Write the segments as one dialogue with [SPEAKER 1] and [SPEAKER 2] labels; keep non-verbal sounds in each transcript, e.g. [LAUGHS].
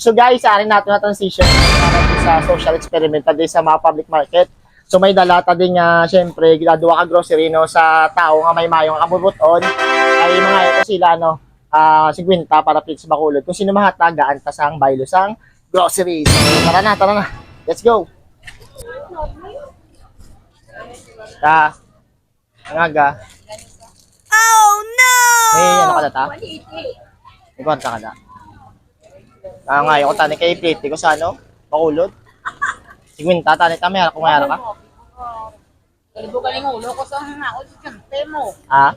[SPEAKER 1] So guys, ari nato na transition para din sa social experiment tadi sa mga public market. So may dalata din nga syempre ginagawa ka grocery no sa tao nga may mayong kabubuton ay mga ito sila no ah 50 para pits bakulod. Kung sino mahatagaan ta sang baylo sang groceries. So, tara na, tara na. Let's go. Ta. Ngaga.
[SPEAKER 2] Oh no!
[SPEAKER 1] May ano ka na ta? May konta ka na. Ah, nga, yung tani kay plate ko sa ano? Makulod. Sigwin ta, tani ta, mayara kung mayara ka.
[SPEAKER 3] Kalibo ka ng ulo ko sa hanga ko sa kante mo.
[SPEAKER 1] Ha?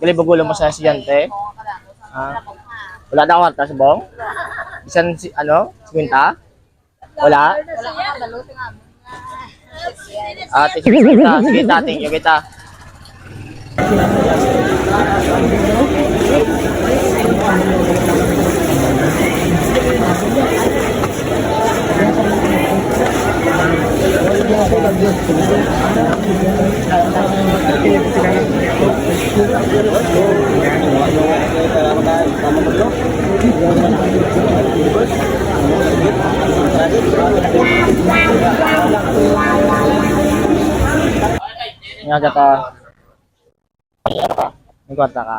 [SPEAKER 1] Galibugulo mo sa estudyante? Ah. Wala na kwarta sa bong? Bisan si, ano? Sigwin ta? Wala?
[SPEAKER 3] Wala ka dalutin nga.
[SPEAKER 1] Ah, sige, sige ta. Sige ta, thank you kita. Nga gata. May kwarta ka.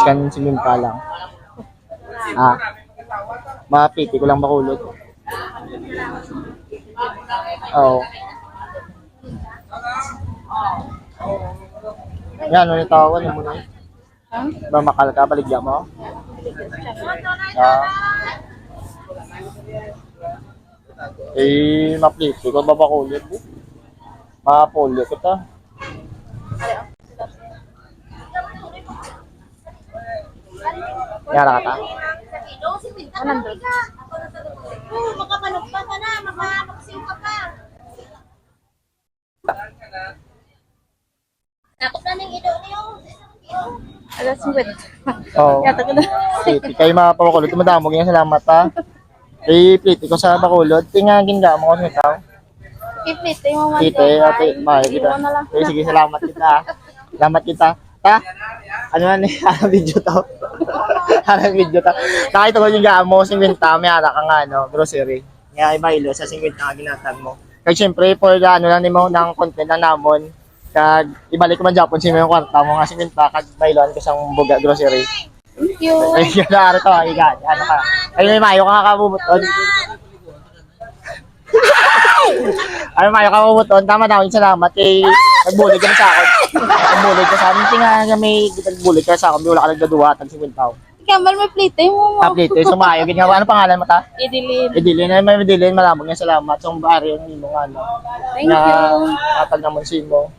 [SPEAKER 1] Iskan silim ka lang. Ah. Mapiti ko lang makulot. Oo. Yan, ano yung tawagan mo na? Ba makal ka, baligya mo? Ah. Eh, mapiti ko ba makulot? Mapulot kita. Yara ka ta?
[SPEAKER 2] Oh, makapanugpa ka na, makapagsiw ka pa. Takot na ng ilo niyo.
[SPEAKER 3] Alas 50.
[SPEAKER 1] Oo.
[SPEAKER 3] Yata ko na.
[SPEAKER 1] Pliti kayo mga pabakulot. Madamog nga salamat ha. Eh, pliti ko sa bakulot. Tinga ginga mo ko sa tao.
[SPEAKER 3] Ipit, yung mga
[SPEAKER 1] Tite, ate, mahal kita.
[SPEAKER 3] Na.
[SPEAKER 1] Eh, sige, salamat kita. Salamat kita. Ta? Ano man eh, [LAUGHS] anong video to? [LAUGHS] anong video to? Nakita ko yung gaan mo, 50, may ara ka nga, no, grocery. Nga, ibaylo, sa 50 nga ginatag mo. Kaya syempre, for the, ano lang mo, ng content na namon, kag ibalik man Japon si mo kwarta mo nga 50, kag bayloan ko sang buga grocery.
[SPEAKER 3] Thank you.
[SPEAKER 1] Ay, [LAUGHS] na to, iga, ano ka. Ay, may mayo ka kakabubuton. [LAUGHS] Ay, mayo ka kakabubuton. Tama yung salamat. Eh, nagbulig ka sa akin. Nagbulig ka sa akin. Hindi nga may nagbulig ka sa akin. Wala ka nagdaduwa. Tag 50 tao.
[SPEAKER 3] Kamal may plate mo mo.
[SPEAKER 1] Update, eh, sumayo. Ginawa, ano pangalan mo ta?
[SPEAKER 3] Idilid.
[SPEAKER 1] Idilin, ay may idilin. Malamang nga salamat. Sa bari yung imo nga, no.
[SPEAKER 3] Thank
[SPEAKER 1] na,
[SPEAKER 3] you.
[SPEAKER 1] Kapag naman si mo.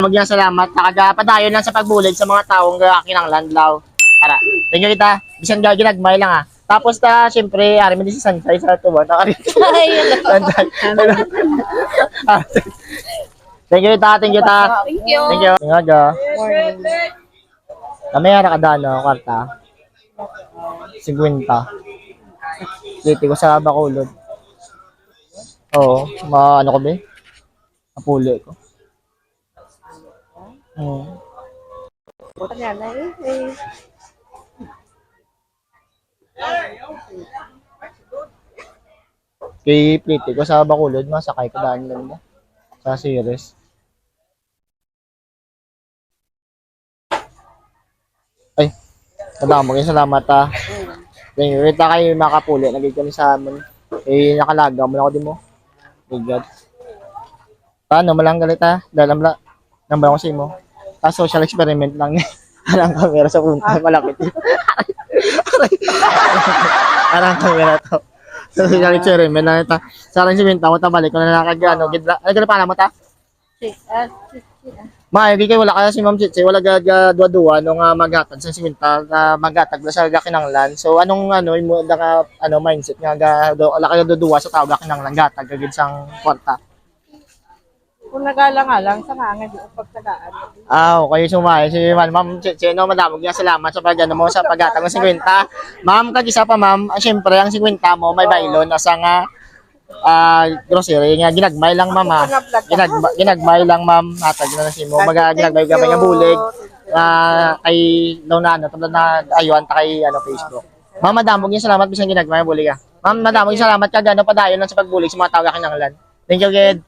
[SPEAKER 1] Magyan salamat. Nakagapadayon lang sa pagbulig sa mga taong akin ang landlaw. Tara, thank you kita. Bisan ga ginagmay lang ah. Tapos ta, syempre, ari mo din si Sansay sa tuwa. Nakari. Sansay. thank you kita, thank you ta.
[SPEAKER 3] Thank you.
[SPEAKER 1] Thank you. Nga ga.
[SPEAKER 3] Morning.
[SPEAKER 1] Namaya na kada no, kwarta. 50. Dito ko sa Bacolod. Oo, ma ano ko ba? Napuli ko. Hmm.
[SPEAKER 3] Ayan na eh. eh.
[SPEAKER 1] Kay plate ko sa Bacolod, masakay ko daan lang na. Sa series. Ay, madamo kayo salamat ha. Thank you. Kita kayo makapuli. Nagig kami sa amin. Eh, nakalaga mo lang ako din mo. My God. Paano, malang galit ha? Dahil amla. Nang ba ko sa imo? Ta social experiment lang eh. [LAUGHS] Alang camera sa punta. Malapit yun. Alang camera to. Social experiment lang ito. Sa alang si Minta, mo ta balik ko na nakag ano. Gidla. Ano gano'n pala mo ta?
[SPEAKER 3] Si- ah, si- si- ah.
[SPEAKER 1] Ma, hindi kayo wala kaya si Ma'am Chichi, wala gaga dua-dua nung uh, maghatag sa siminta na maghatag na sa gakinanglan. So anong ano imo naka ano mindset nga ga do wala dua sa tao gakinanglan gatag gagid sang kwarta.
[SPEAKER 3] Kung nagala nga lang, sa nga nga di pagtagaan.
[SPEAKER 1] Ah, okay sumay si Ma'am Ma'am Chichi no madamog niya salamat sa pagano mo sa paghatag ng 50. Ma'am kag isa pa ma'am, ah, syempre ang 50 mo may bailon asa nga ah grocery nga ginagmay lang ma'am ah. Ginagmay, ginagmay lang ma'am hatag na na si mo. Maga ginagmay gamay nga bulig. ah, kay daw na ano, na ayuan ta kay ano Facebook. Ma'am, madam, huwag niyo salamat bisan ginagmay buli ka. Ma'am, madam, huwag niyo salamat ka gano padayon lang sa pagbuli sa mga tao kinanglan. Thank you, Ged.